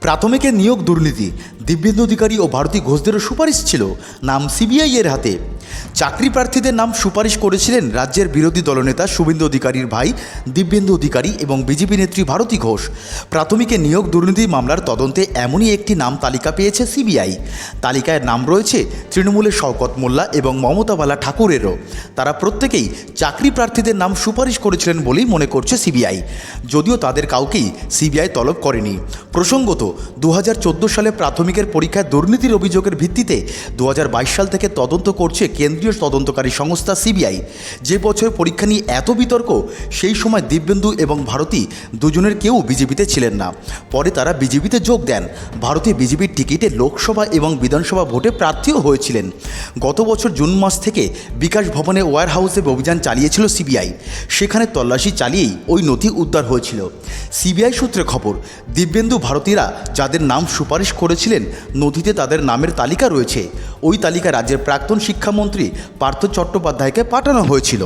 প্রাথমিকে নিয়োগ দুর্নীতি। দিব্যেন্দু অধিকারী ও ভারতী ঘোষদেরও সুপারিশ ছিল। নাম সিবিআইয়ের হাতে। চাকরি প্রার্থীদের নাম সুপারিশ করেছিলেন রাজ্যের বিরোধী দলনেতা শুভেন্দু অধিকারীর ভাই, দিব্যেন্দু অধিকারী এবং বিজেপি নেত্রী ভারতী ঘোষ। প্রাথমিকে নিয়োগ দুর্নীতি মামলার তদন্তে এমনই একটি নাম তালিকা পেয়েছে সিবিআই। তালিকায় নাম রয়েছে তৃণমূলের শওকত মোল্লা এবং মমতা বালা ঠাকুরেরও। তারা প্রত্যেকেই চাকরি প্রার্থীদের নাম সুপারিশ করেছিলেন বলেই মনে করছে সিবিআই। যদিও তাদের কাউকেই সিবিআই তলব করেনি। প্রসঙ্গত দু হাজার চোদ্দ সালে প্রাথমিকের পরীক্ষায় দুর্নীতির অভিযোগের ভিত্তিতে দু হাজার বাইশ সাল থেকে তদন্ত করছে কেন্দ্রীয় তদন্তকারী সংস্থা সিবিআই। যে বছর পরীক্ষা নিয়ে এত বিতর্ক, সেই সময় দিব্যেন্দু এবং ভারতী দুজনের কেউ বিজেপিতে ছিলেন না। পরে তারা বিজেপিতে যোগ দেন। ভারতী বিজেপির টিকিটে লোকসভা এবং বিধানসভা ভোটে প্রার্থীও হয়েছিলেন। গত বছর জুন মাস থেকে বিকাশ ভবনে ওয়ার হাউসে অভিযান চালিয়েছিল সিবিআই। সেখানে তল্লাশি চালিয়েই ওই নথি উদ্ধার হয়েছিল। সিবিআই সূত্রে খবর, দিব্যেন্দু ভারতীরা যাদের নাম সুপারিশ করেছিলেন, নথিতে তাদের নামের তালিকা রয়েছে। ওই তালিকা রাজ্যের প্রাক্তন শিক্ষামন্ত্রী পার্থ চট্টোপাধ্যায়কে পাঠানো হয়েছিল।